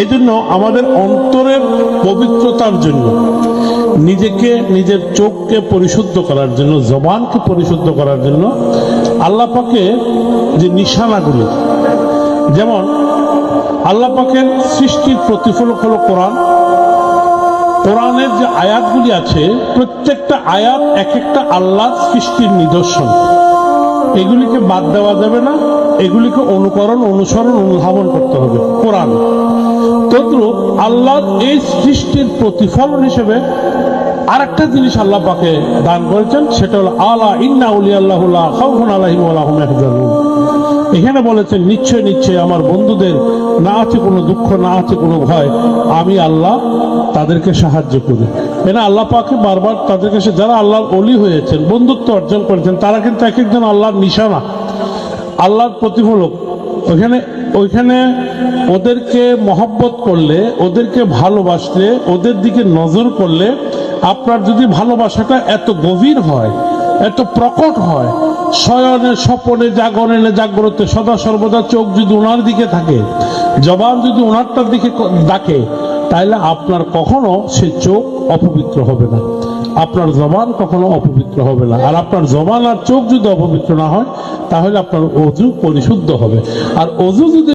এই জন্য আমাদের অন্তরের পবিত্রতার জন্য, নিজেকে, নিজের চোখকে পরিশুদ্ধ করার জন্য, জবানকে পরিশুদ্ধ করার জন্য আল্লাহ পাকে যে নিশানাগুলি, যেমন আল্লাহ পাকের সৃষ্টির প্রতিফলক হলো কোরআন। কোরআনের যে আয়াতগুলি আছে, প্রত্যেকটা আয়াত এক একটা আল্লাহ সৃষ্টির নিদর্শন। এগুলিকে বাদ দেওয়া যাবে না, এগুলিকে অনুকরণ, অনুসরণ, অনুধাবন করতে হবে কোরআন। তদ্রুপ আল্লাহর এই সৃষ্টির প্রতিফলন হিসেবে আরেকটা জিনিস আল্লাহ পাকে দান করেছেন, সেটা হলো, আলা ইন্না উলি আল্লাহ খাউফুন আলাইহিম ওয়া লাহুম এখানে বলেছেন, নিশ্চয় নিশ্চয় আমার বন্ধুদের না আছে কোনো দুঃখ, না আছে কোনো ভয়। আমি আল্লাহ তাদেরকে সাহায্য করি। এরা আল্লাহ পাকে বারবার তাদের কাছে, যারা আল্লাহর অলি হয়েছেন, বন্ধুত্ব অর্জন করেছেন, তারা কিন্তু এক একজন আল্লাহর নিশানা। আল্লাহর প্রতিফলক। ওইখানে ওইখানে ওদেরকে মহব্বত করলে, ওদেরকে ভালোবাসলে, ওদের দিকে নজর করলে আপনার যদি ভালোবাসাটা এত গভীর হয়, এত প্রকট হয়, শয়নে, স্বপনে, জাগরণে জাগ্রতে, সদা সর্বদা চোখ যদি ওনার দিকে থাকে, জবান যদি ওনারটার দিকে ডাকে তাহলে আপনার কখনো সে চোখ অপবিত্র হবে না। আপনার জবান কখনো অপবিত্র হবে না। আর আপনার জবান আর চোখ যদি অপবিত্র না হয় তাহলে আপনার অজু পরিশুদ্ধ হবে। আর অজু যদি